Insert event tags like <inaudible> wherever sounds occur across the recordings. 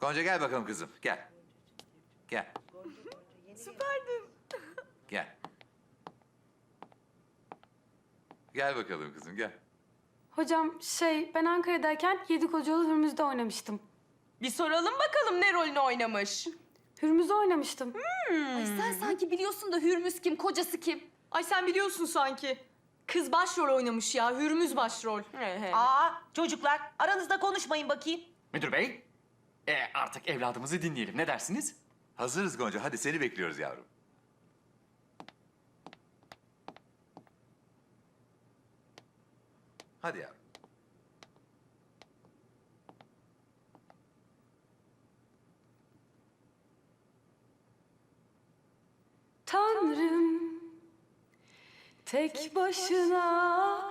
Gonca gel bakalım kızım. Gel. Gel. Süperdin. Gel. Gel bakalım kızım gel. Hocam şey ben Ankara'dayken Yedikocalı Hürmüz'de oynamıştım. Bir soralım bakalım ne rolünü oynamış. Hürmüz'de oynamıştım. Ay sen sanki biliyorsun da Hürmüz kim, kocası kim? Ay sen biliyorsun sanki. Kız başrol oynamış ya. Hürmüz başrol. He he. Aa çocuklar aranızda konuşmayın bakayım. Müdür bey, e, artık evladımızı dinleyelim. Ne dersiniz? Hazırız Gonca. Hadi seni bekliyoruz yavrum. Hadi yavrum. Tanrım tek başına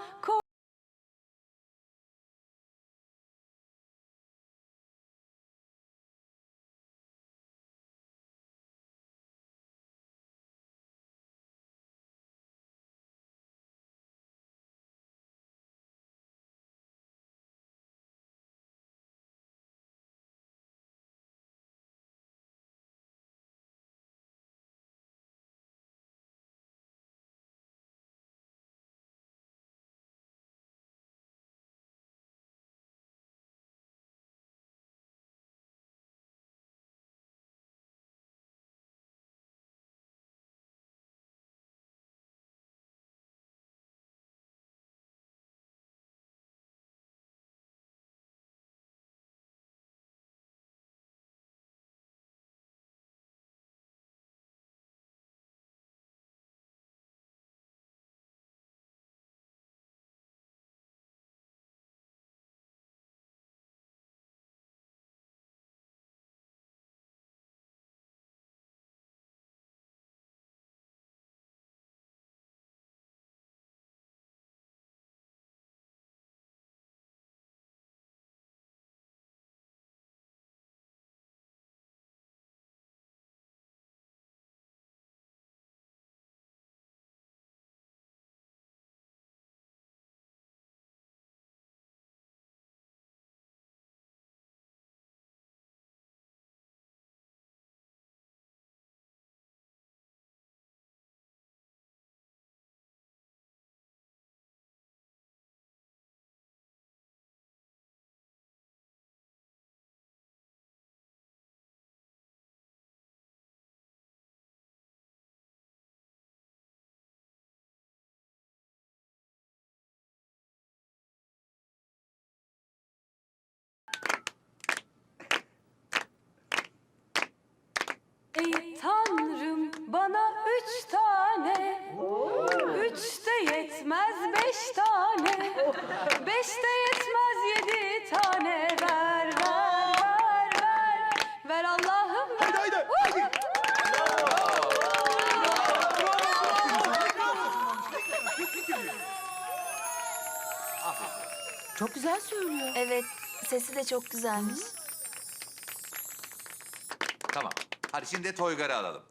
bana üç tane Üç de yetmez beş tane Beş de yetmez yedi tane Ver ver ver ver Ver Allah'ım ver Haydi haydi. haydi. Çok güzel söylüyor. Evet, sesi de çok güzelmiş. Tamam. Hadi şimdi de Toygar'ı alalım.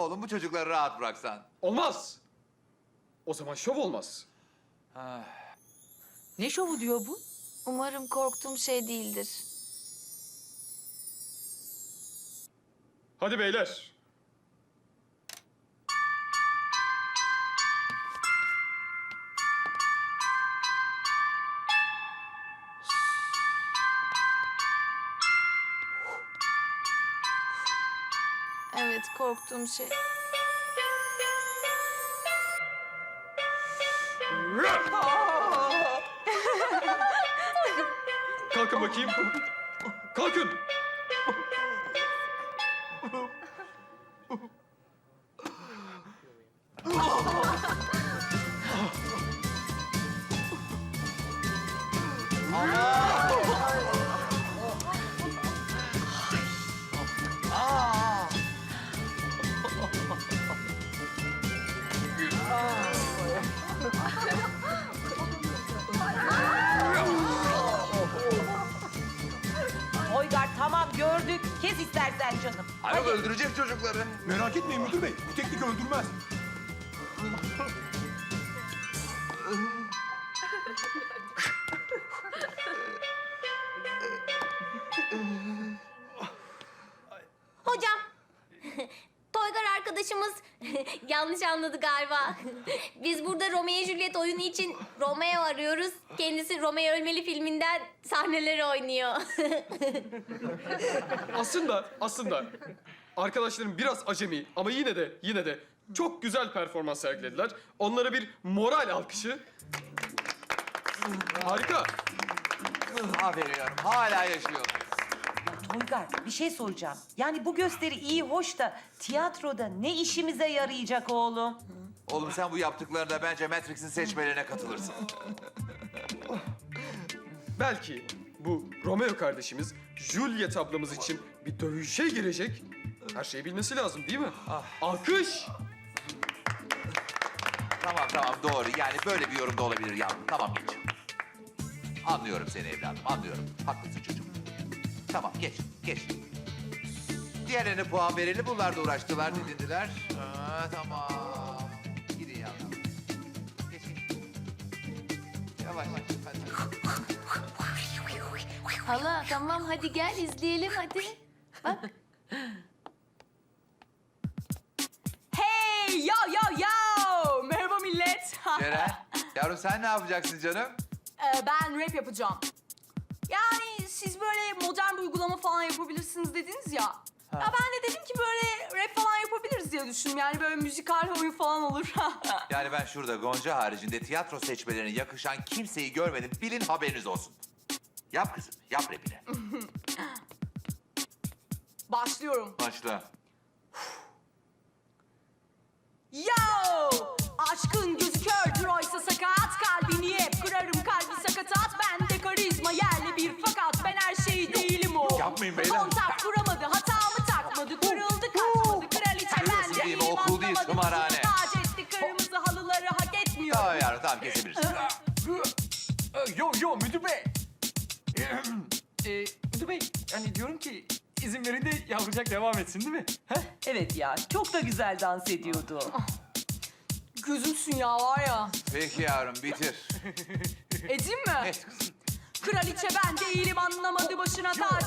Oğlum bu çocukları rahat bıraksan. Olmaz. O zaman şov olmaz. Ne şovu diyor bu? Umarım korktuğum şey değildir. Hadi beyler. Evet, korktuğum şey. Kalkın bakayım. Kalkın. Hayır öldürecek çocukları. Merak etmeyin müdür bey. Bu teknik öldürmez. Arkadaşımız <laughs> yanlış anladı galiba. <laughs> Biz burada Romeo Juliet oyunu için Romeo arıyoruz. Kendisi Romeo Ölmeli filminden sahneleri oynuyor. <laughs> Aslında, aslında arkadaşlarım biraz acemi ama yine de, yine de çok güzel performans sergilediler. Onlara bir moral alkışı. Harika. Aferin yavrum. Hala yaşıyor. Toygar bir şey soracağım. Yani bu gösteri iyi hoş da tiyatroda ne işimize yarayacak oğlum? Oğlum sen bu yaptıklarında bence Matrix'in seçmelerine katılırsın. Belki bu Romeo kardeşimiz Juliet ablamız için bir dövüşe girecek. Her şeyi bilmesi lazım değil mi? Alkış. Tamam tamam doğru. Yani böyle bir yorum da olabilir yavrum. Tamam geç. Anlıyorum seni evladım. Anlıyorum. Haklısın çocuğum. Tamam geç. Geç. Diğerlerine puan verelim. Bunlar da uğraştılar, didindiler. Aa, tamam. Gidin yavrum. Geç geç. Yavaş. Hadi. Hala tamam hadi gel izleyelim hadi. Bak. Hey yo yo yo! Merhaba millet. <laughs> Ceren, yavrum sen ne yapacaksın canım? Ee, ben rap yapacağım. Yani siz böyle modern bir uygulama falan yapabilirsiniz dediniz ya. Ya ben de dedim ki böyle rap falan yapabiliriz diye düşündüm. Yani böyle müzikal oyun falan olur. <laughs> Yani ben şurada Gonca haricinde tiyatro seçmelerine yakışan kimseyi görmedim. Bilin haberiniz olsun. Yap kızım, yap rapini. Başlıyorum. Başla. Yapmayın beyler. Kontak kuramadı hatamı takmadı Kırıldı kaçmadı kraliçe bence değil mi? Okul değil. Tac etti kırmızı halıları hak etmiyor Tamam yavrum, tamam kesebilirsin. Yo yo müdür bey. ee, <clears throat> müdür bey yani diyorum ki izin verin de yavrucak devam etsin değil mi? Heh? Evet ya çok da güzel dans ediyordu. Gözümsün ya var ya Peki yavrum, bitir. Edeyim mi? <laughs> Et kızım. Kraliçe ben değilim anlamadı başına tac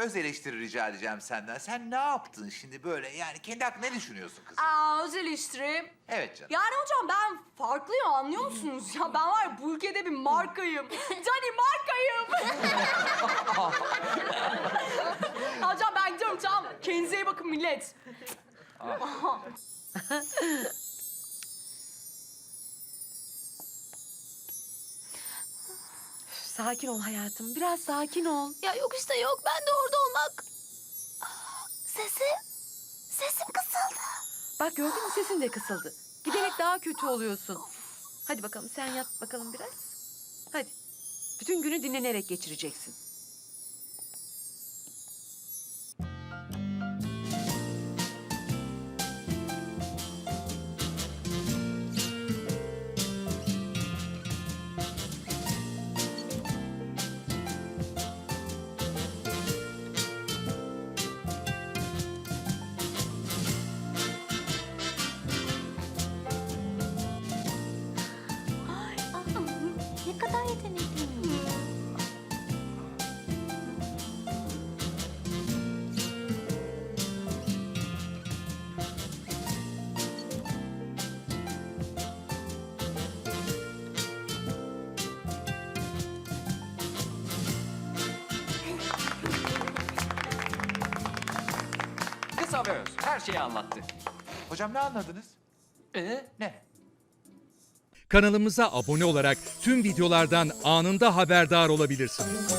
öz eleştiri rica edeceğim senden. Sen ne yaptın şimdi böyle? Yani kendi hakkında ne düşünüyorsun kızım? Aa, öz eleştiri. Evet canım. Yani hocam ben farklıyım anlıyor musunuz? Ya ben var ya bu ülkede bir markayım. <laughs> Cani markayım. <laughs> hocam ben gidiyorum tamam. Kendinize iyi bakın millet. <laughs> Sakin ol hayatım. Biraz sakin ol. Ya yok işte yok ben de orada olmak. Aa, Sesim. Sesim kısıldı. Bak gördün mü sesin de kısıldı. Giderek daha kötü oluyorsun. Hadi bakalım sen yat bakalım biraz. Hadi. Bütün günü dinlenerek geçireceksin. Kısa ve öz her şeyi anlattı. Hocam ne anladınız? Ee? Ne? Kanalımıza abone olarak tüm videolardan anında haberdar olabilirsiniz.